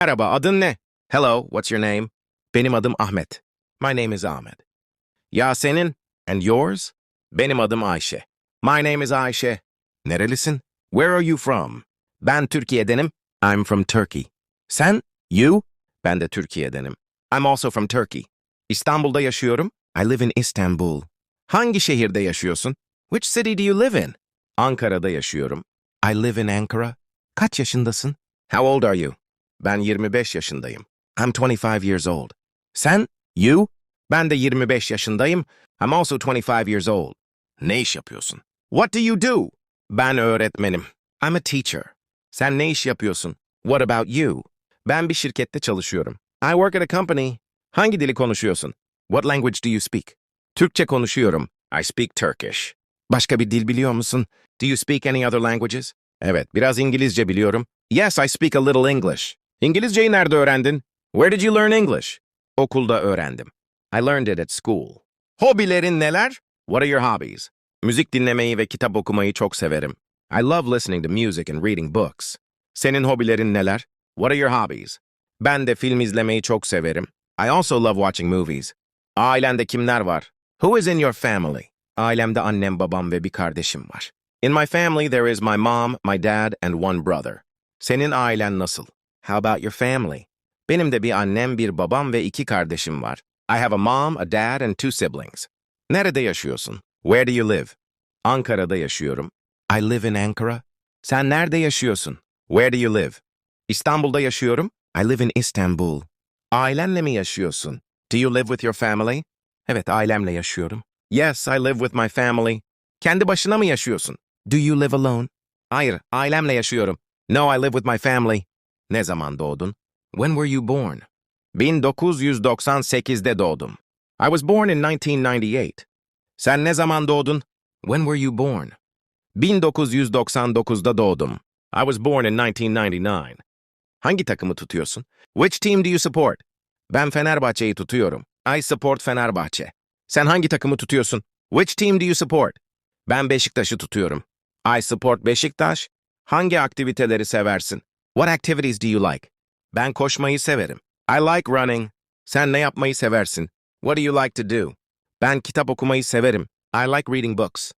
Merhaba, adın ne? Hello, what's your name? Benim adım Ahmet. My name is Ahmet. Ya senin? And yours? Benim adım Ayşe. My name is Ayşe. Nerelisin? Where are you from? Ben Türkiye'denim. I'm from Turkey. Sen? You? Ben de Türkiye'denim. I'm also from Turkey. İstanbul'da yaşıyorum. I live in Istanbul. Hangi şehirde yaşıyorsun? Which city do you live in? Ankara'da yaşıyorum. I live in Ankara. Kaç yaşındasın? How old are you? Ben 25 yaşındayım. I'm 25 years old. Sen? You? Ben de 25 yaşındayım. I'm also 25 years old. Ne iş yapıyorsun? What do you do? Ben öğretmenim. I'm a teacher. Sen ne iş yapıyorsun? What about you? Ben bir şirkette çalışıyorum. I work at a company. Hangi dili konuşuyorsun? What language do you speak? Türkçe konuşuyorum. I speak Turkish. Başka bir dil biliyor musun? Do you speak any other languages? Evet, biraz İngilizce biliyorum. Yes, I speak a little English. İngilizceyi nerede öğrendin? Where did you learn English? Okulda öğrendim. I learned it at school. Hobilerin neler? What are your hobbies? Müzik dinlemeyi ve kitap okumayı çok severim. I love listening to music and reading books. Senin hobilerin neler? What are your hobbies? Ben de film izlemeyi çok severim. I also love watching movies. Ailende kimler var? Who is in your family? Ailemde annem, babam ve bir kardeşim var. In my family there is my mom, my dad and one brother. Senin ailen nasıl? How about your family? Benim de bir annem, bir babam ve iki kardeşim var. I have a mom, a dad and two siblings. Nerede yaşıyorsun? Where do you live? Ankara'da yaşıyorum. I live in Ankara. Sen nerede yaşıyorsun? Where do you live? İstanbul'da yaşıyorum. I live in Istanbul. Ailenle mi yaşıyorsun? Do you live with your family? Evet, ailemle yaşıyorum. Yes, I live with my family. Kendi başına mı yaşıyorsun? Do you live alone? Hayır, ailemle yaşıyorum. No, I live with my family. Ne zaman doğdun? When were you born? 1998'de doğdum. I was born in 1998. Sen ne zaman doğdun? When were you born? 1999'da doğdum. I was born in 1999. Hangi takımı tutuyorsun? Which team do you support? Ben Fenerbahçe'yi tutuyorum. I support Fenerbahçe. Sen hangi takımı tutuyorsun? Which team do you support? Ben Beşiktaş'ı tutuyorum. I support Beşiktaş. Hangi aktiviteleri seversin? What activities do you like? Ben koşmayı severim. I like running. Sen ne yapmayı seversin? What do you like to do? Ben kitap okumayı severim. I like reading books.